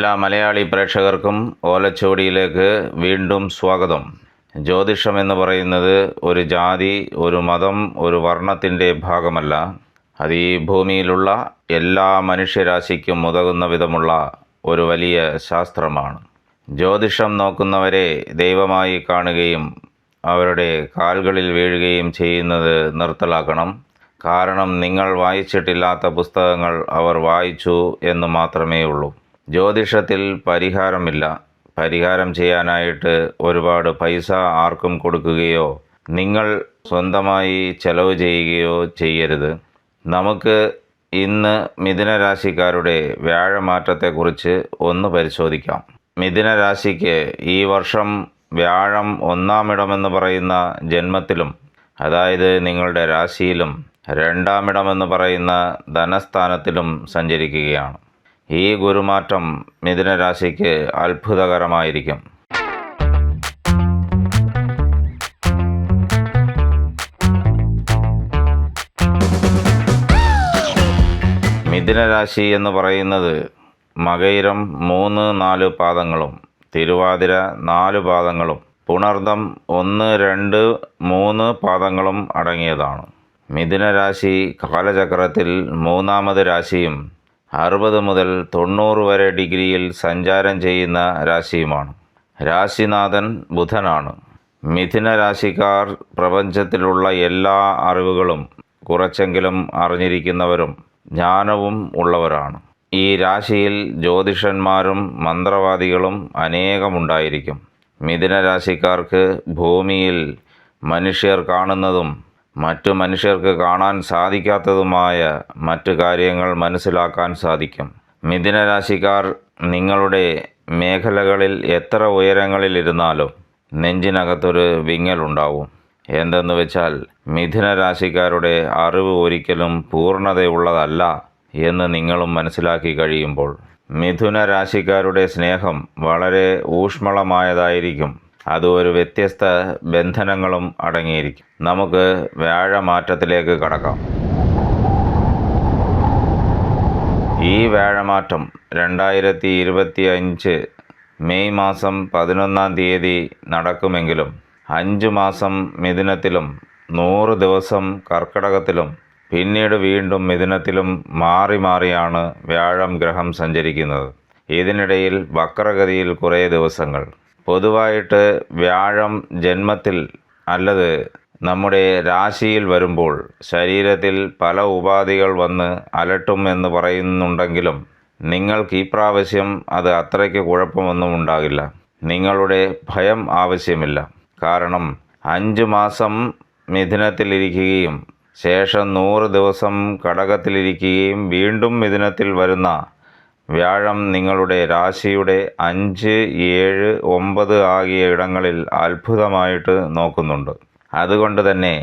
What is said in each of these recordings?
എല്ലാ മലയാളി പ്രേക്ഷകർക്കും ഓലച്ചുവടിയിലേക്ക് വീണ്ടും സ്വാഗതം. ജ്യോതിഷം എന്ന് പറയുന്നത് ഒരു ജാതി ഒരു മതം ഒരു വർണത്തിന്റെ ഭാഗമല്ല. അത് ഈ ഭൂമിയിലുള്ള എല്ലാ മനുഷ്യരാശിക്കും ഉതകുന്ന വിധമുള്ള ഒരു വലിയ ശാസ്ത്രമാണ്. ജ്യോതിഷം നോക്കുന്നവരെ ദൈവമായി കാണുകയും അവരുടെ കാൽകളിൽ വീഴുകയും ചെയ്യുന്നത് നിർത്തലാക്കണം. കാരണം നിങ്ങൾ വായിച്ചിട്ടില്ലാത്ത പുസ്തകങ്ങൾ അവർ വായിച്ചു എന്ന് മാത്രമേ ഉള്ളൂ ജ്യോതിഷത്തിൽ പരിഹാരമില്ല. പരിഹാരം ചെയ്യാനായിട്ട് ഒരുപാട് പൈസ ആർക്കും കൊടുക്കുകയോ നിങ്ങൾ സ്വന്തമായി ചെലവ് ചെയ്യുകയോ ചെയ്യരുത്. നമുക്ക് ഇന്ന് മിഥുനരാശിക്കാരുടെ വ്യാഴമാറ്റത്തെക്കുറിച്ച് ഒന്ന് പരിശോധിക്കാം. മിഥുനരാശിക്ക് ഈ വർഷം വ്യാഴം ഒന്നാമിടമെന്ന് പറയുന്ന ജന്മത്തിലും അതായത് നിങ്ങളുടെ രാശിയിലും രണ്ടാമിടമെന്ന് പറയുന്ന ധനസ്ഥാനത്തിലും സഞ്ചരിക്കുകയാണ്. ഈ ഗുരുമാറ്റം മിഥുനരാശിക്ക് അത്ഭുതകരമായിരിക്കും. മിഥുനരാശി എന്ന് പറയുന്നത് മകയിരം മൂന്ന് നാല് പാദങ്ങളും തിരുവാതിര നാല് പാദങ്ങളും പുണർദം ഒന്ന് രണ്ട് മൂന്ന് പാദങ്ങളും അടങ്ങിയതാണ്. മിഥുനരാശി കാലചക്രത്തിൽ മൂന്നാമത് രാശിയും അറുപത് മുതൽ തൊണ്ണൂറ് വരെ ഡിഗ്രിയിൽ സഞ്ചാരം ചെയ്യുന്ന രാശിയുമാണ്. രാശിനാഥൻ ബുധനാണ്. മിഥുന രാശിക്കാർ പ്രപഞ്ചത്തിലുള്ള എല്ലാ അറിവുകളും കുറച്ചെങ്കിലും അറിഞ്ഞിരിക്കുന്നവരും ജ്ഞാനവും ഉള്ളവരാണ്. ഈ രാശിയിൽ ജ്യോതിഷന്മാരും മന്ത്രവാദികളും അനേകമുണ്ടായിരിക്കും. മിഥുന രാശിക്കാർക്ക് ഭൂമിയിൽ മനുഷ്യർ കാണുന്നതും മറ്റു മനുഷ്യർക്ക് കാണാൻ സാധിക്കാത്തതുമായ മറ്റു കാര്യങ്ങൾ മനസ്സിലാക്കാൻ സാധിക്കും. മിഥുനരാശിക്കാർ നിങ്ങളുടെ മേഖലകളിൽ എത്ര ഉയരങ്ങളിലിരുന്നാലും നെഞ്ചിനകത്തൊരു വിങ്ങലുണ്ടാവും എന്തെന്ന് വെച്ചാൽ മിഥുനരാശിക്കാരുടെ അറിവ് ഒരിക്കലും പൂർണതയുള്ളതല്ല എന്ന് നിങ്ങളും മനസ്സിലാക്കി കഴിയുമ്പോൾ. മിഥുന രാശിക്കാരുടെ സ്നേഹം വളരെ ഊഷ്മളമായതായിരിക്കും. അത് ഒരു വ്യത്യസ്ത ബന്ധനങ്ങളും അടങ്ങിയിരിക്കും. നമുക്ക് വ്യാഴമാറ്റത്തിലേക്ക് കടക്കാം. ഈ വ്യാഴമാറ്റം രണ്ടായിരത്തി ഇരുപത്തി അഞ്ച് മെയ് മാസം പതിനൊന്നാം തീയതി നടക്കുമെങ്കിലും അഞ്ച് മാസം മിഥുനത്തിലും നൂറ് ദിവസം കർക്കിടകത്തിലും പിന്നീട് വീണ്ടും മിഥുനത്തിലും മാറി മാറിയാണ് വ്യാഴം ഗ്രഹം സഞ്ചരിക്കുന്നത്. ഇതിനിടയിൽ വക്രഗതിയിൽ കുറേ ദിവസങ്ങൾ. പൊതുവായിട്ട് വ്യാഴം ജന്മത്തിൽ അല്ലത് നമ്മുടെ രാശിയിൽ വരുമ്പോൾ ശരീരത്തിൽ പല ഉപാധികൾ വന്ന് അലട്ടും എന്ന് പറയുന്നുണ്ടെങ്കിലും നിങ്ങൾക്ക് ഈ പ്രാവശ്യം അത് അത്രയ്ക്ക് കുഴപ്പമൊന്നും ഉണ്ടാകില്ല. നിങ്ങളുടെ ഭയം ആവശ്യമില്ല. കാരണം അഞ്ച് മാസം മിഥുനത്തിലിരിക്കുകയും ശേഷം നൂറ് ദിവസം കടകത്തിലിരിക്കുകയും വീണ്ടും മിഥുനത്തിൽ വരുന്ന വ്യാഴം നിങ്ങളുടെ രാശിയുടെ അഞ്ച് ഏഴ് ഒമ്പത് ആകിയ ഇടങ്ങളിൽ അത്ഭുതമായിട്ട് നോക്കുന്നുണ്ട്. അതുകൊണ്ട് തന്നെ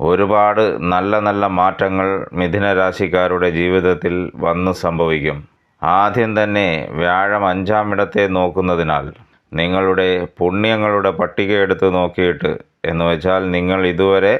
ഒരുപാട് നല്ല നല്ല മാറ്റങ്ങൾ മിഥുന രാശിക്കാരുടെ ജീവിതത്തിൽ വന്ന് സംഭവിക്കും. ആദ്യം തന്നെ വ്യാഴം അഞ്ചാം ഇടത്തെ നോക്കുന്നതിനാൽ നിങ്ങളുടെ പുണ്യങ്ങളുടെ പട്ടിക എടുത്ത് നോക്കിയിട്ട് എന്ന് വെച്ചാൽ നിങ്ങൾ ഇതുവരെ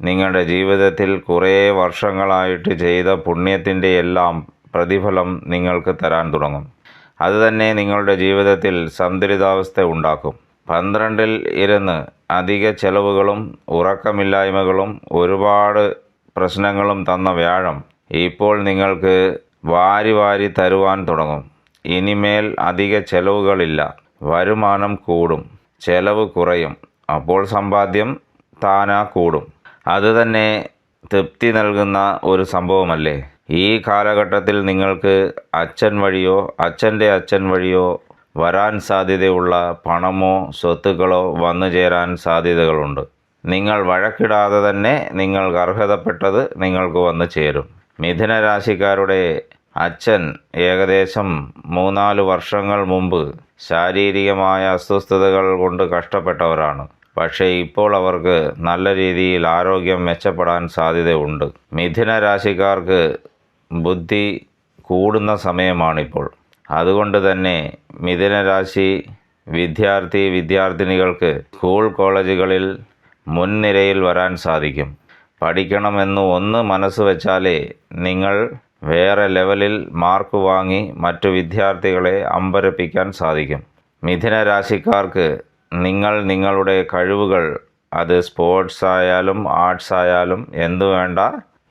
നിങ്ങളുടെ ജീവിതത്തിൽ കുറേ വർഷങ്ങളായിട്ട് ചെയ്ത പുണ്യത്തിന്റെ എല്ലാം പ്രതിഫലം നിങ്ങൾക്ക് തരാൻ തുടങ്ങും. അതുതന്നെ നിങ്ങളുടെ ജീവിതത്തിൽ സന്തുലിതാവസ്ഥ ഉണ്ടാക്കും. പന്ത്രണ്ടിൽ ഇരുന്ന് അധിക ചെലവുകളും ഉറക്കമില്ലായ്മകളും ഒരുപാട് പ്രശ്നങ്ങളും തന്ന വ്യാഴം ഇപ്പോൾ നിങ്ങൾക്ക് വാരി വാരി തരുവാൻ തുടങ്ങും. ഇനിമേൽ അധിക ചെലവുകളില്ല. വരുമാനം കൂടും. ചെലവ് കുറയും. അപ്പോൾ സമ്പാദ്യം താനാ കൂടും. അതുതന്നെ തൃപ്തി നൽകുന്ന ഒരു സംഭവമല്ലേ? ഈ കാലഘട്ടത്തിൽ നിങ്ങൾക്ക് അച്ഛൻ വഴിയോ അച്ഛന്റെ അച്ഛൻ വഴിയോ വരാൻ സാധ്യതയുള്ള പണമോ സ്വത്തുക്കളോ വന്നു ചേരാൻ സാധ്യതകളുണ്ട്. നിങ്ങൾ വഴക്കിടാതെ തന്നെ നിങ്ങൾക്ക് അർഹതപ്പെട്ടത് നിങ്ങൾക്ക് വന്നു ചേരും. മിഥുന രാശിക്കാരുടെ അച്ഛൻ ഏകദേശം മൂന്നാൽ വർഷങ്ങൾ മുമ്പ് ശാരീരികമായ അസ്വസ്ഥതകൾ കൊണ്ട് കഷ്ടപ്പെട്ടവരാണ്. പക്ഷേ ഇപ്പോൾ അവർക്ക് നല്ല രീതിയിൽ ആരോഗ്യം മെച്ചപ്പെടാൻ സാധ്യതയുണ്ട്. മിഥുന രാശിക്കാർക്ക് ബുദ്ധി കൂടുന്ന സമയമാണിപ്പോൾ. അതുകൊണ്ട് തന്നെ മിഥുനരാശി വിദ്യാർത്ഥി വിദ്യാർത്ഥിനികൾക്ക് സ്കൂൾ കോളേജുകളിൽ മുൻനിരയിൽ വരാൻ സാധിക്കും. പഠിക്കണമെന്ന് ഒന്ന് മനസ്സ് വെച്ചാലേ നിങ്ങൾ വേറെ ലെവലിൽ മാർക്ക് വാങ്ങി മറ്റു വിദ്യാർത്ഥികളെ അമ്പരപ്പിക്കാൻ സാധിക്കും. മിഥുന രാശിക്കാർക്ക് നിങ്ങൾ നിങ്ങളുടെ കഴിവുകൾ അത് സ്പോർട്സ് ആയാലും ആർട്സ് ആയാലും എന്തു വേണ്ട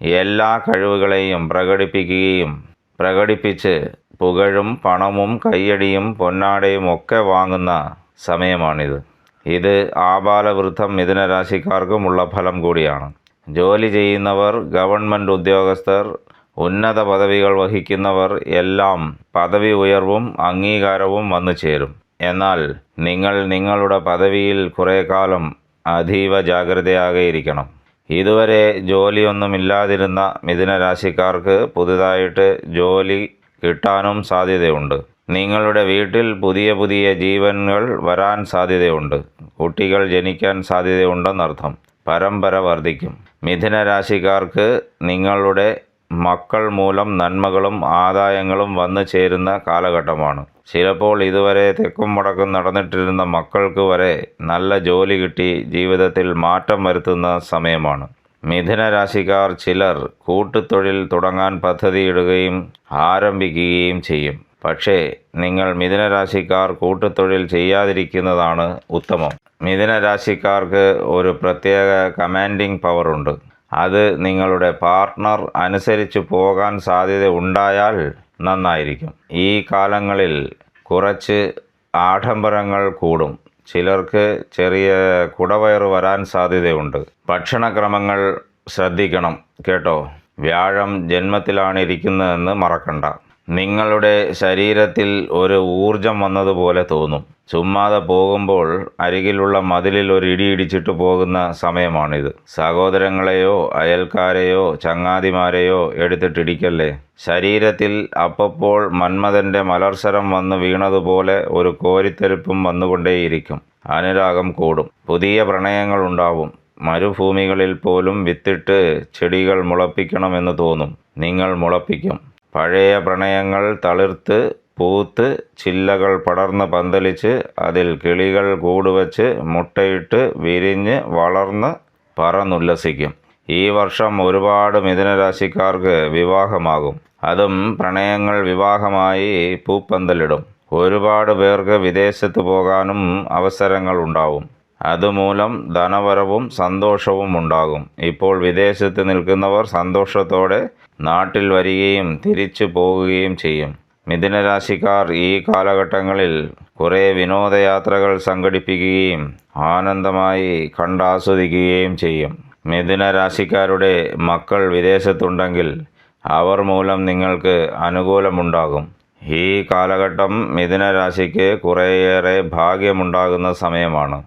എല്ലാ കഴിവുകളെയും പ്രകടിപ്പിക്കുകയും പ്രകടിപ്പിച്ച് പുകഴും പണവും കയ്യടിയും പൊന്നാടയും ഒക്കെ വാങ്ങുന്ന സമയമാണിത്. ഇത് ആബാലവൃദ്ധം മിഥുന രാശിക്കാർക്കുമുള്ള ഫലം കൂടിയാണ്. ജോലി ചെയ്യുന്നവർ ഗവൺമെന്റ് ഉദ്യോഗസ്ഥർ ഉന്നത പദവികൾ വഹിക്കുന്നവർ എല്ലാം പദവി ഉയർവും അംഗീകാരവും വന്നു ചേരും. എന്നാൽ നിങ്ങൾ നിങ്ങളുടെ പദവിയിൽ കുറേ കാലം അതീവ ജാഗ്രതയാകെയിരിക്കണം. ഇതുവരെ ജോലിയൊന്നുമില്ലാതിരുന്ന മിഥുന രാശിക്കാർക്ക് പുതുതായിട്ട് ജോലി കിട്ടാനും സാധ്യതയുണ്ട്. നിങ്ങളുടെ വീട്ടിൽ പുതിയ പുതിയ ജീവനുകൾ വരാൻ സാധ്യതയുണ്ട്. കുട്ടികൾ ജനിക്കാൻ സാധ്യതയുണ്ടെന്നർത്ഥം. പരമ്പര വർദ്ധിക്കും. മിഥുന രാശിക്കാർക്ക് നിങ്ങളുടെ മക്കൾ മൂലം നന്മകളും ആദായങ്ങളും വന്നു ചേരുന്ന കാലഘട്ടമാണ്. ചിലപ്പോൾ ഇതുവരെ തെക്കും വടക്കും നടന്നിട്ടിരുന്ന മക്കൾക്ക് വരെ നല്ല ജോലി കിട്ടി ജീവിതത്തിൽ മാറ്റം വരുത്തുന്ന സമയമാണ്. മിഥുന രാശിക്കാർ ചിലർ കൂട്ടുതൊഴിൽ തുടങ്ങാൻ പദ്ധതിയിടുകയും ആരംഭിക്കുകയും ചെയ്യും. പക്ഷേ നിങ്ങൾ മിഥുന രാശിക്കാർ കൂട്ടുതൊഴിൽ ചെയ്യാതിരിക്കുന്നതാണ് ഉത്തമം. മിഥുന രാശിക്കാർക്ക് ഒരു പ്രത്യേക കമാൻഡിംഗ് പവറുണ്ട്. അത് നിങ്ങളുടെ പാർട്ട്ണർ അനുസരിച്ച് പോകാൻ സാധ്യത ഉണ്ടായാൽ നന്നായിരിക്കും. ഈ കാലങ്ങളിൽ കുറച്ച് ആഡംബരങ്ങൾ കൂടും. ചിലർക്ക് ചെറിയ കുടവയറ് വരാൻ സാധ്യതയുണ്ട്. ഭക്ഷണക്രമങ്ങൾ ശ്രദ്ധിക്കണം കേട്ടോ. വ്യാഴം ജന്മത്തിലാണ് ഇരിക്കുന്നതെന്ന് മറക്കണ്ട. നിങ്ങളുടെ ശരീരത്തിൽ ഒരു ഊർജം വന്നതുപോലെ തോന്നും. ചുമ്മാതെ പോകുമ്പോൾ അരികിലുള്ള മതിലിൽ ഒരു ഇടി ഇടിച്ചിട്ട് പോകുന്ന സമയമാണിത്. സഹോദരങ്ങളെയോ അയൽക്കാരെയോ ചങ്ങാതിമാരെയോ എടുത്തിട്ടിടിക്കല്ലേ? ശരീരത്തിൽ അപ്പപ്പോൾ മന്മഥന്റെ മലർസരം വന്ന് വീണതുപോലെ ഒരു കോരിത്തെരുപ്പും വന്നുകൊണ്ടേയിരിക്കും. അനുരാഗം കൂടും. പുതിയ പ്രണയങ്ങൾ ഉണ്ടാവും. മരുഭൂമികളിൽ പോലും വിത്തിട്ട് ചെടികൾ മുളപ്പിക്കണമെന്ന് തോന്നും. നിങ്ങൾ മുളപ്പിക്കും. പഴയ പ്രണയങ്ങൾ തളിർത്ത് പൂത്ത് ചില്ലകൾ പടർന്ന് പന്തലിച്ച് അതിൽ കിളികൾ കൂടുവച്ച് മുട്ടയിട്ട് വിരിഞ്ഞ് വളർന്ന് പറന്നുല്ലസിക്കും. ഈ വർഷം ഒരുപാട് മിഥുനരാശിക്കാർക്ക് വിവാഹമാകും. അതും പ്രണയങ്ങൾ വിവാഹമായി പൂപ്പന്തലിടും. ഒരുപാട് പേർക്ക് വിദേശത്ത് പോകാനും അവസരങ്ങൾ ഉണ്ടാവും അതുമൂലം ധനവരവും സന്തോഷവും ഉണ്ടാകും. ഇപ്പോൾ വിദേശത്ത് നിൽക്കുന്നവർ സന്തോഷത്തോടെ നാട്ടിൽ വരികയും തിരിച്ചു പോകുകയും ചെയ്യും. മിഥുനരാശിക്കാർ ഈ കാലഘട്ടങ്ങളിൽ കുറേ വിനോദയാത്രകൾ സംഘടിപ്പിക്കുകയും ആനന്ദമായി കണ്ടാസ്വദിക്കുകയും ചെയ്യും. മിഥുനരാശിക്കാരുടെ മക്കൾ വിദേശത്തുണ്ടെങ്കിൽ അവർ മൂലം നിങ്ങൾക്ക് അനുകൂലമുണ്ടാകും. ഈ കാലഘട്ടം മിഥുനരാശിക്ക് കുറേയേറെ ഭാഗ്യമുണ്ടാകുന്ന സമയമാണ്.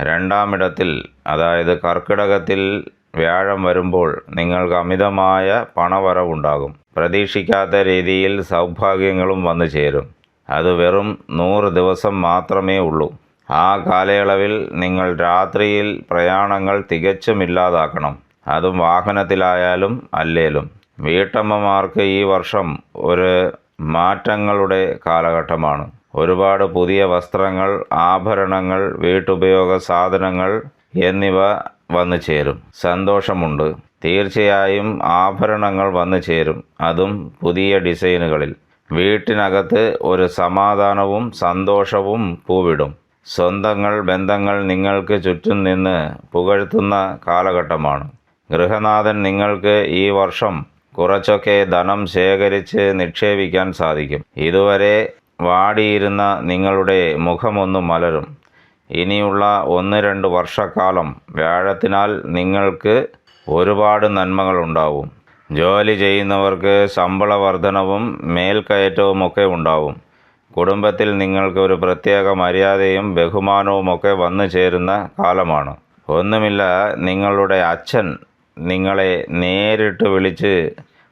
രണ്ടാമിടത്തിൽ അതായത് കർക്കിടകത്തിൽ വ്യാഴം വരുമ്പോൾ നിങ്ങൾക്ക് അമിതമായ പണവരവുണ്ടാകും. പ്രതീക്ഷിക്കാത്ത രീതിയിൽ സൗഭാഗ്യങ്ങളും വന്നു ചേരും. അത് വെറും നൂറ് ദിവസം മാത്രമേ ഉള്ളൂ. ആ കാലയളവിൽ നിങ്ങൾ രാത്രിയിൽ പ്രയാണങ്ങൾ തികച്ചും ഇല്ലാതാക്കണം. അതും വാഹനത്തിലായാലും അല്ലേലും. വീട്ടമ്മമാർക്ക് ഈ വർഷം ഒരു മാറ്റങ്ങളുടെ കാലഘട്ടമാണ്. ഒരുപാട് പുതിയ വസ്ത്രങ്ങൾ ആഭരണങ്ങൾ വീട്ടുപയോഗ സാധനങ്ങൾ എന്നിവ വന്നു ചേരും. സന്തോഷമുണ്ട്. തീർച്ചയായും ആഭരണങ്ങൾ വന്നു ചേരും. അതും പുതിയ ഡിസൈനുകളിൽ. വീട്ടിനകത്ത് ഒരു സമാധാനവും സന്തോഷവും പൂവിടും. സ്വന്തങ്ങൾ ബന്ധങ്ങൾ നിങ്ങൾക്ക് ചുറ്റും നിന്ന് പുകഴ്ത്തുന്ന കാലഘട്ടമാണ്. ഗൃഹനാഥൻ നിങ്ങൾക്ക് ഈ വർഷം കുറച്ചൊക്കെ ധനം ശേഖരിച്ച് നിക്ഷേപിക്കാൻ സാധിക്കും. ഇതുവരെ വാടിയിരുന്ന നിങ്ങളുടെ മുഖമൊന്ന് മലരും. ഇനിയുള്ള ഒന്ന് രണ്ട് വർഷക്കാലം വ്യാഴത്തിനാൽ നിങ്ങൾക്ക് ഒരുപാട് നന്മകളുണ്ടാവും. ജോലി ചെയ്യുന്നവർക്ക് ശമ്പള വർധനവും മേൽക്കയറ്റവുമൊക്കെ ഉണ്ടാവും. കുടുംബത്തിൽ നിങ്ങൾക്ക് ഒരു പ്രത്യേക മര്യാദയും ബഹുമാനവുമൊക്കെ വന്നു ചേരുന്ന കാലമാണ്. ഒന്നുമില്ല നിങ്ങളുടെ അച്ഛൻ നിങ്ങളെ നേരിട്ട് വിളിച്ച്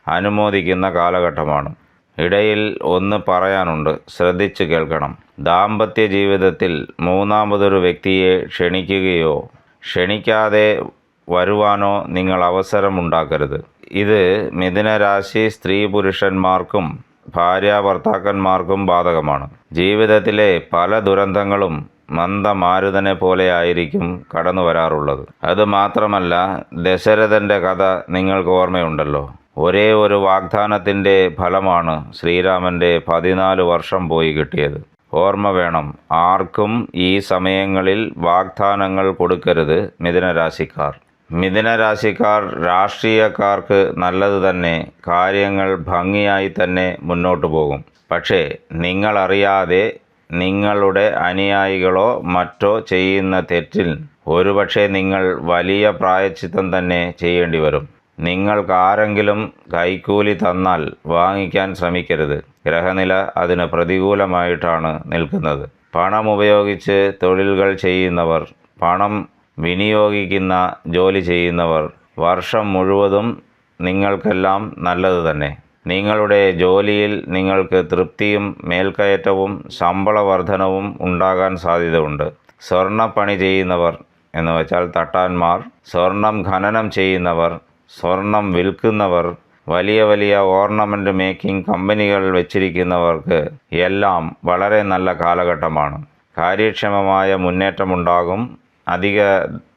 അനുമോദിക്കുന്ന കാലഘട്ടമാണ്. ഇടയിൽ ഒന്ന് പറയാനുണ്ട്. ശ്രദ്ധിച്ചു കേൾക്കണം. ദാമ്പത്യ ജീവിതത്തിൽ മൂന്നാമതൊരു വ്യക്തിയെ ക്ഷണിക്കുകയോ ക്ഷണിക്കാതെ വരുവാനോ നിങ്ങൾ അവസരമുണ്ടാക്കരുത്. ഇത് മിഥുനരാശി സ്ത്രീ പുരുഷന്മാർക്കും ഭാര്യ ഭർത്താക്കന്മാർക്കും ബാധകമാണ്. ജീവിതത്തിലെ പല ദുരന്തങ്ങളും മന്ദമാരുതനെ പോലെ ആയിരിക്കും കടന്നു വരാറുള്ളത് അത് മാത്രമല്ല ദശരഥന്റെ കഥ നിങ്ങൾക്ക് ഓർമ്മയുണ്ടല്ലോ. ഒരേ ഒരു വാഗ്ദാനത്തിന്റെ ഫലമാണ് ശ്രീരാമന്റെ പതിനാല് വർഷം പോയി കിട്ടിയത്. ഓർമ്മ വേണം ആർക്കും ഈ സമയങ്ങളിൽ വാഗ്ദാനങ്ങൾ കൊടുക്കരുത് മിഥുനരാശിക്കാർ. മിഥുനരാശിക്കാർ രാഷ്ട്രീയക്കാർക്ക് നല്ലത് തന്നെ കാര്യങ്ങൾ ഭംഗിയായി തന്നെ മുന്നോട്ട് പോകും. പക്ഷേ നിങ്ങളറിയാതെ നിങ്ങളുടെ അനുയായികളോ മറ്റോ ചെയ്യുന്ന തെറ്റിൽ ഒരുപക്ഷെ നിങ്ങൾ വലിയ പ്രായച്ചിത്തം തന്നെ ചെയ്യേണ്ടി വരും. നിങ്ങൾക്ക് ആരെങ്കിലും കൈക്കൂലി തന്നാൽ വാങ്ങിക്കാൻ ശ്രമിക്കരുത്. ഗ്രഹനില അതിന് പ്രതികൂലമായിട്ടാണ് നിൽക്കുന്നത്. പണം ഉപയോഗിച്ച് തൊഴിലുകൾ ചെയ്യുന്നവർ പണം വിനിയോഗിക്കുന്ന ജോലി ചെയ്യുന്നവർ വർഷം മുഴുവതും നിങ്ങൾക്കെല്ലാം നല്ലത് തന്നെ. നിങ്ങളുടെ ജോലിയിൽ നിങ്ങൾക്ക് തൃപ്തിയും മേൽക്കയറ്റവും ശമ്പള വർധനവും ഉണ്ടാകാൻ സാധ്യതയുണ്ട്. സ്വർണപ്പണി ചെയ്യുന്നവർ എന്ന് വെച്ചാൽ തട്ടാന്മാർ സ്വർണം ഖനനം ചെയ്യുന്നവർ സ്വർണം വിൽക്കുന്നവർ വലിയ വലിയ ഓർണമെന്റ് മേക്കിംഗ് കമ്പനികൾ വെച്ചിരിക്കുന്നവർക്ക് എല്ലാം വളരെ നല്ല കാലഘട്ടമാണ്. കാര്യക്ഷമമായ മുന്നേറ്റമുണ്ടാകും അധിക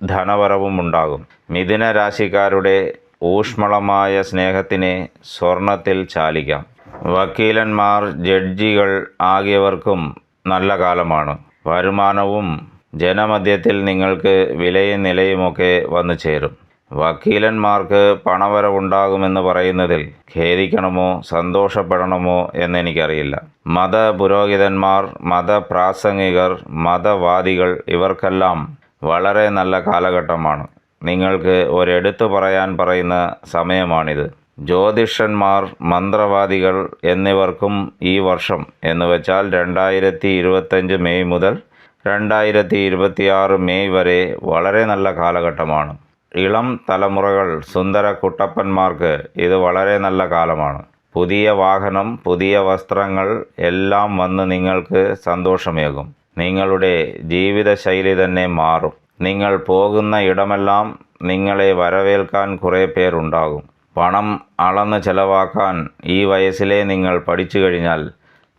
ധനവരവും ഉണ്ടാകും. മിഥുന രാശിക്കാരുടെ ഊഷ്മളമായ സ്നേഹത്തിനെ സ്വർണത്തിൽ ചാലിക്കാം. വക്കീലന്മാർ ജഡ്ജികൾ ആകിയവർക്കും നല്ല കാലമാണ്. വരുമാനവും ജനമധ്യത്തിൽ നിങ്ങൾക്ക് വിലയും നിലയുമൊക്കെ വന്നു ചേരും വക്കീലന്മാർക്ക് പണവരവുണ്ടാകുമെന്ന് പറയുന്നതിൽ ഖേദിക്കണമോ സന്തോഷപ്പെടണമോ എന്നെനിക്കറിയില്ല. മത പുരോഹിതന്മാർ മതപ്രാസംഗികർ മതവാദികൾ ഇവർക്കെല്ലാം വളരെ നല്ല കാലഘട്ടമാണ്. നിങ്ങൾക്ക് ഒരെടുത്തു പറയാൻ പറയുന്ന സമയമാണിത്. ജ്യോതിഷന്മാർ മന്ത്രവാദികൾ എന്നിവർക്കും ഈ വർഷം എന്ന് വെച്ചാൽ രണ്ടായിരത്തി ഇരുപത്തഞ്ച് മെയ് മുതൽ രണ്ടായിരത്തി ഇരുപത്തിയാറ് മെയ് വരെ വളരെ നല്ല കാലഘട്ടമാണ്. ഇളം തലമുറകൾ സുന്ദര കുട്ടപ്പന്മാർക്ക് ഇത് വളരെ നല്ല കാലമാണ്. പുതിയ വാഹനം പുതിയ വസ്ത്രങ്ങൾ എല്ലാം വന്ന് നിങ്ങൾക്ക് സന്തോഷമേകും. നിങ്ങളുടെ ജീവിതശൈലി തന്നെ മാറും. നിങ്ങൾ പോകുന്ന ഇടമെല്ലാം നിങ്ങളെ വരവേൽക്കാൻ കുറേ പേരുണ്ടാകും പണം അളന്ന് ചെലവാക്കാൻ ഈ വയസ്സിലെ നിങ്ങൾ പഠിച്ചു കഴിഞ്ഞാൽ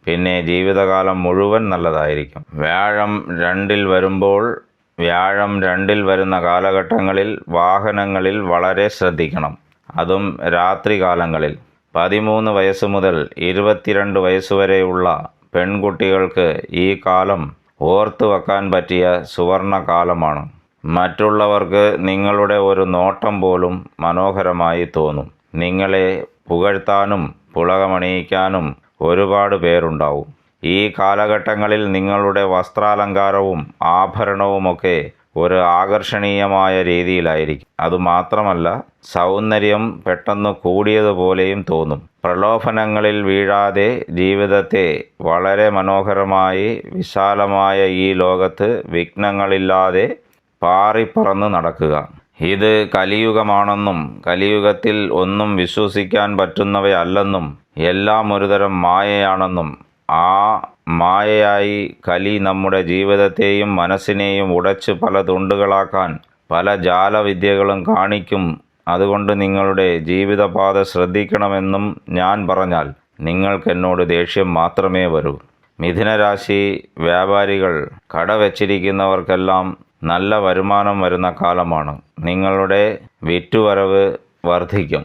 പിന്നെ ജീവിതകാലം മുഴുവൻ നല്ലതായിരിക്കും. വ്യാഴം രണ്ടിൽ വരുമ്പോൾ വ്യാഴം രണ്ടിൽ വരുന്ന കാലഘട്ടങ്ങളിൽ വാഹനങ്ങളിൽ വളരെ ശ്രദ്ധിക്കണം. അതും രാത്രികാലങ്ങളിൽ പതിമൂന്ന് വയസ്സ് മുതൽ ഇരുപത്തിരണ്ട് വയസ്സുവരെയുള്ള പെൺകുട്ടികൾക്ക് ഈ കാലം ഓർത്തു വെക്കാൻ പറ്റിയ സുവർണ കാലമാണ് മറ്റുള്ളവർക്ക് നിങ്ങളുടെ ഒരു നോട്ടം പോലും മനോഹരമായി തോന്നും. നിങ്ങളെ പുകഴ്ത്താനും പുളകമണിയിക്കാനും ഒരുപാട് പേരുണ്ടാവും. ഈ കാലഘട്ടങ്ങളിൽ നിങ്ങളുടെ വസ്ത്രാലങ്കാരവും ആഭരണവുമൊക്കെ ഒരു ആകർഷണീയമായ രീതിയിലായിരിക്കും. അതുമാത്രമല്ല സൗന്ദര്യം പെട്ടെന്ന് കൂടിയതുപോലെയും തോന്നും. പ്രലോഭനങ്ങളിൽ വീഴാതെ ജീവിതത്തെ വളരെ മനോഹരമായി വിശാലമായ ഈ ലോകത്ത് വിഘ്നങ്ങളില്ലാതെ പാറിപ്പറന്ന് നടക്കുക. ഇത് കലിയുഗമാണെന്നും കലിയുഗത്തിൽ ഒന്നും വിശ്വസിക്കാൻ പറ്റുന്നവയല്ലെന്നും എല്ലാം ഒരുതരം മായയാണെന്നും ആ മായയായി കലി നമ്മുടെ ജീവിതത്തെയും മനസ്സിനെയും ഉടച്ച് പല തുണ്ടുകളാക്കാൻ പല ജാലവിദ്യകളും കാണിക്കും. അതുകൊണ്ട് നിങ്ങളുടെ ജീവിതപാത ശ്രദ്ധിക്കണമെന്നും ഞാൻ പറഞ്ഞാൽ നിങ്ങൾക്കെന്നോട് ദേഷ്യം മാത്രമേ വരൂ. മിഥുനരാശി വ്യാപാരികൾ കട വച്ചിരിക്കുന്നവർക്കെല്ലാം നല്ല വരുമാനം വരുന്ന കാലമാണ്. നിങ്ങളുടെ വിറ്റുവരവ് വർദ്ധിക്കും.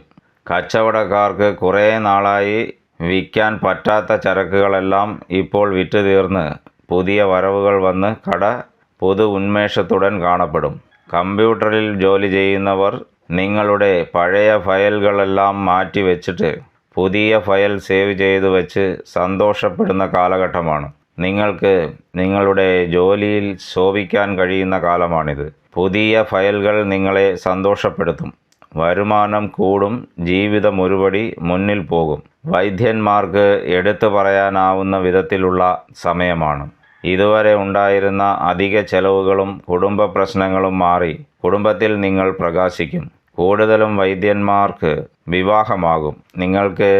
കച്ചവടക്കാർക്ക് കുറേ നാളായി വിൽക്കാൻ പറ്റാത്ത ചരക്കുകളെല്ലാം ഇപ്പോൾ വിറ്റ് തീർന്ന് പുതിയ വരവുകൾ വന്ന് കട പുതു ഉന്മേഷത്തുടൻ കാണപ്പെടും. കമ്പ്യൂട്ടറിൽ ജോലി ചെയ്യുന്നവർ നിങ്ങളുടെ പഴയ ഫയലുകളെല്ലാം മാറ്റി വെച്ചിട്ട് പുതിയ ഫയൽ സേവ് ചെയ്തു വെച്ച് സന്തോഷപ്പെടുന്ന കാലഘട്ടമാണ്. നിങ്ങൾക്ക് നിങ്ങളുടെ ജോലിയിൽ ശോഭിക്കാൻ കഴിയുന്ന കാലമാണിത്. പുതിയ ഫയലുകൾ നിങ്ങളെ സന്തോഷപ്പെടുത്തും. വരുമാനം കൂടും. ജീവിതം ഒരുപടി മുന്നിൽ പോകും. വൈദ്യന്മാർക്ക് എടുത്തു പറയാനാവുന്ന വിധത്തിലുള്ള സമയമാണ്. ഇതുവരെ ഉണ്ടായിരുന്ന അധിക ചെലവുകളും കുടുംബ പ്രശ്നങ്ങളും മാറി കുടുംബത്തിൽ നിങ്ങൾ പ്രകാശിക്കും. കൂടുതലും വൈദ്യന്മാർക്ക് വിവാഹമാകും. നിങ്ങൾക്ക്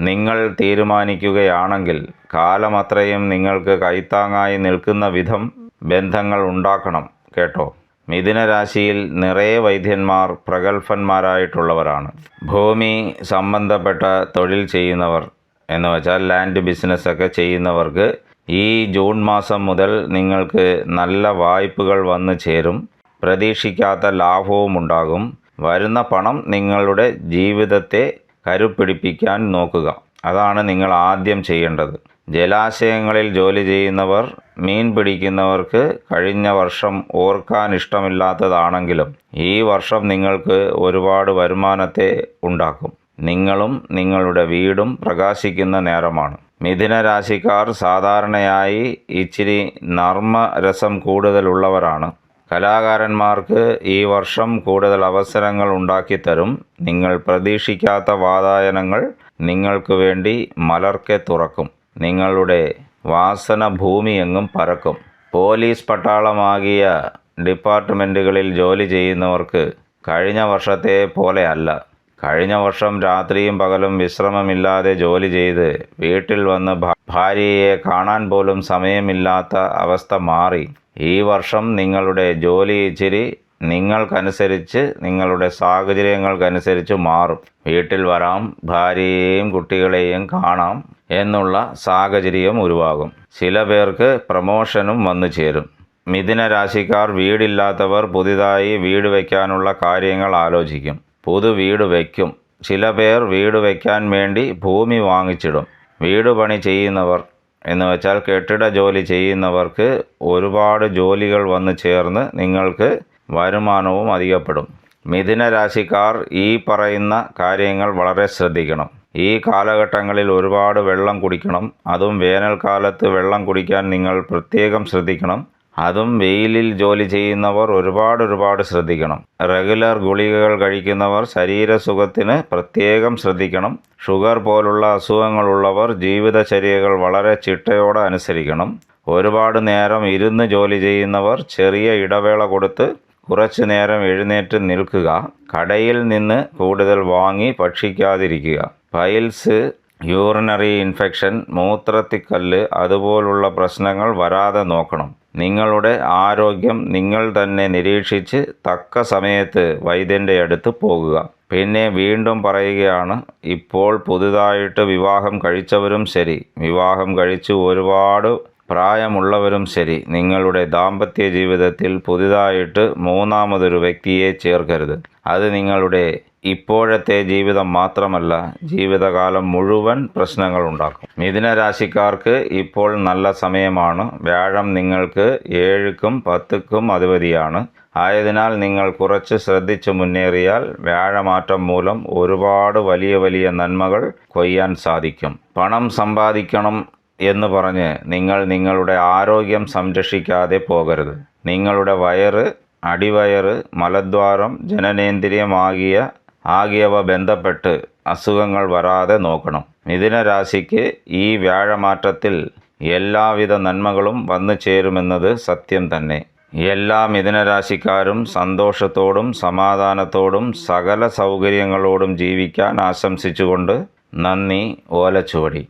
നിങ്ങൾ തീരുമാനിക്കുകയാണെങ്കിൽ കാലമത്രയും നിങ്ങൾക്ക് കൈത്താങ്ങായി നിൽക്കുന്ന വിധം ബന്ധങ്ങൾ ഉണ്ടാക്കണം കേട്ടോ? മിഥുനരാശിയിൽ നിറയെ വൈദ്യന്മാർ പ്രഗത്ഭന്മാരായിട്ടുള്ളവരാണ്. ഭൂമി സംബന്ധപ്പെട്ട തൊഴിൽ ചെയ്യുന്നവർ എന്ന് വെച്ചാൽ ലാൻഡ് ബിസിനസ്സൊക്കെ ചെയ്യുന്നവർക്ക് ഈ ജൂൺ മാസം മുതൽ നിങ്ങൾക്ക് നല്ല വായ്പകൾ വന്നു ചേരും. പ്രതീക്ഷിക്കാത്ത ലാഭവും ഉണ്ടാകും. വരുന്ന പണം നിങ്ങളുടെ ജീവിതത്തെ കരുപ്പിടിപ്പിക്കാൻ നോക്കുക. അതാണ് നിങ്ങൾ ആദ്യം ചെയ്യേണ്ടത്. ജലാശയങ്ങളിൽ ജോലി ചെയ്യുന്നവർ മീൻ പിടിക്കുന്നവർക്ക് കഴിഞ്ഞ വർഷം ഓർക്കാൻ ഇഷ്ടമില്ലാത്തതാണെങ്കിലും ഈ വർഷം നിങ്ങൾക്ക് ഒരുപാട് വരുമാനത്തെ ഉണ്ടാക്കും. നിങ്ങളും നിങ്ങളുടെ വീടും പ്രകാശിക്കുന്ന നേരമാണ്. മിഥുന രാശിക്കാർ സാധാരണയായി ഇച്ചിരി നർമ്മരസം കൂടുതലുള്ളവരാണ്. കലാകാരന്മാർക്ക് ഈ വർഷം കൂടുതൽ അവസരങ്ങൾ ഉണ്ടാക്കിത്തരും. നിങ്ങൾ പ്രതീക്ഷിക്കാത്ത വാതായനങ്ങൾ നിങ്ങൾക്ക് വേണ്ടി മലർക്കെ തുറക്കും. നിങ്ങളുടെ വാസന ഭൂമിയെങ്ങും പറക്കും. പോലീസ് പട്ടാളമാകിയ ഡിപ്പാർട്ട്മെന്റുകളിൽ ജോലി ചെയ്യുന്നവർക്ക് കഴിഞ്ഞ വർഷത്തെ പോലെയല്ല കഴിഞ്ഞ വർഷം രാത്രിയും പകലും വിശ്രമമില്ലാതെ ജോലി ചെയ്ത് വീട്ടിൽ വന്ന് ഭാര്യയെ കാണാൻ പോലും സമയമില്ലാത്ത അവസ്ഥ മാറി. ഈ വർഷം നിങ്ങളുടെ ജോലി ഇച്ചിരി നിങ്ങൾക്കനുസരിച്ച് നിങ്ങളുടെ സാഹചര്യങ്ങൾക്കനുസരിച്ച് മാറും. വീട്ടിൽ വരാം ഭാര്യയെയും കുട്ടികളെയും കാണാം എന്നുള്ള സാഹചര്യം ഉരുവാകും. ചില പേർക്ക് പ്രമോഷനും വന്നു ചേരും. മിഥുന രാശിക്കാർ വീടില്ലാത്തവർ പുതിയതായി വീട് വയ്ക്കാനുള്ള കാര്യങ്ങൾ ആലോചിക്കും. പുതു വീട് വയ്ക്കും. ചില പേർ വീട് വയ്ക്കാൻ വേണ്ടി ഭൂമി വാങ്ങിച്ചിടും. വീട് പണി ചെയ്യുന്നവർ എന്ന് വെച്ചാൽ കെട്ടിട ജോലി ചെയ്യുന്നവർക്ക് ഒരുപാട് ജോലികൾ വന്നു ചേർന്ന് നിങ്ങൾക്ക് വരുമാനവും അധികപ്പെടും. മിഥുന രാശിക്കാർ ഈ പറയുന്ന കാര്യങ്ങൾ വളരെ ശ്രദ്ധിക്കണം. ഈ കാലഘട്ടങ്ങളിൽ ഒരുപാട് വെള്ളം കുടിക്കണം. അതും വേനൽക്കാലത്ത് വെള്ളം കുടിക്കാൻ നിങ്ങൾ പ്രത്യേകം ശ്രദ്ധിക്കണം. അതും വെയിലിൽ ജോലി ചെയ്യുന്നവർ ഒരുപാട് ഒരുപാട് ശ്രദ്ധിക്കണം. റെഗുലർ ഗുളികകൾ കഴിക്കുന്നവർ ശരീരസുഖത്തിന് പ്രത്യേകം ശ്രദ്ധിക്കണം. ഷുഗർ പോലുള്ള അസുഖങ്ങളുള്ളവർ ജീവിതചര്യകൾ വളരെ ചിട്ടയോടെ അനുസരിക്കണം. ഒരുപാട് നേരം ഇരുന്ന് ജോലി ചെയ്യുന്നവർ ചെറിയ ഇടവേള കൊടുത്ത് കുറച്ച് നേരം എഴുന്നേറ്റ് നിൽക്കുക. കടയിൽ നിന്ന് കൂടുതൽ വാങ്ങി ഭക്ഷിക്കാതിരിക്കുക. പൈൽസ് യൂറിനറി ഇൻഫെക്ഷൻ മൂത്രത്തിക്കല്ല് അതുപോലുള്ള പ്രശ്നങ്ങൾ വരാതെ നോക്കണം. നിങ്ങളുടെ ആരോഗ്യം നിങ്ങൾ തന്നെ നിരീക്ഷിച്ച് തക്ക സമയത്ത് വൈദ്യന്റെ അടുത്ത് പോകുക. പിന്നെ വീണ്ടും പറയുകയാണ് ഇപ്പോൾ പുതുതായിട്ട് വിവാഹം കഴിച്ചവരും ശരി. വിവാഹം കഴിച്ച് ഒരുപാട് പ്രായമുള്ളവരും ശരി. നിങ്ങളുടെ ദാമ്പത്യ ജീവിതത്തിൽ പുതുതായിട്ട് മൂന്നാമതൊരു വ്യക്തിയെ ചേർക്കരുത്. അത് നിങ്ങളുടെ ഇപ്പോഴത്തെ ജീവിതം മാത്രമല്ല ജീവിതകാലം മുഴുവൻ പ്രശ്നങ്ങൾ ഉണ്ടാക്കും. മിഥുന രാശിക്കാർക്ക് ഇപ്പോൾ നല്ല സമയമാണ്. വ്യാഴം നിങ്ങൾക്ക് ഏഴുക്കും പത്തുക്കും അധിപതിയാണ്. ആയതിനാൽ നിങ്ങൾ കുറച്ച് ശ്രദ്ധിച്ചു മുന്നേറിയാൽ വ്യാഴമാറ്റം മൂലം ഒരുപാട് വലിയ വലിയ നന്മകൾ കൊയ്യാൻ സാധിക്കും. പണം സമ്പാദിക്കണം എന്ന് പറഞ്ഞ് നിങ്ങൾ നിങ്ങളുടെ ആരോഗ്യം സംരക്ഷിക്കാതെ പോകരുത്. നിങ്ങളുടെ വയറ് അടിവയറ് മലദ്വാരം ജനനേന്ദ്രിയമാകിയ ആകിയവ ബന്ധപ്പെട്ട് അസുഖങ്ങൾ വരാതെ നോക്കണം. മിഥുന രാശിക്ക് ഈ വ്യാഴമാറ്റത്തിൽ എല്ലാവിധ നന്മകളും വന്നു ചേരുമെന്നത് സത്യം തന്നെ. എല്ലാ മിഥുനരാശിക്കാരും സന്തോഷത്തോടും സമാധാനത്തോടും സകല സൗകര്യങ്ങളോടും ജീവിക്കാൻ ആശംസിച്ചുകൊണ്ട് നന്ദി ഓലച്ചുവടി.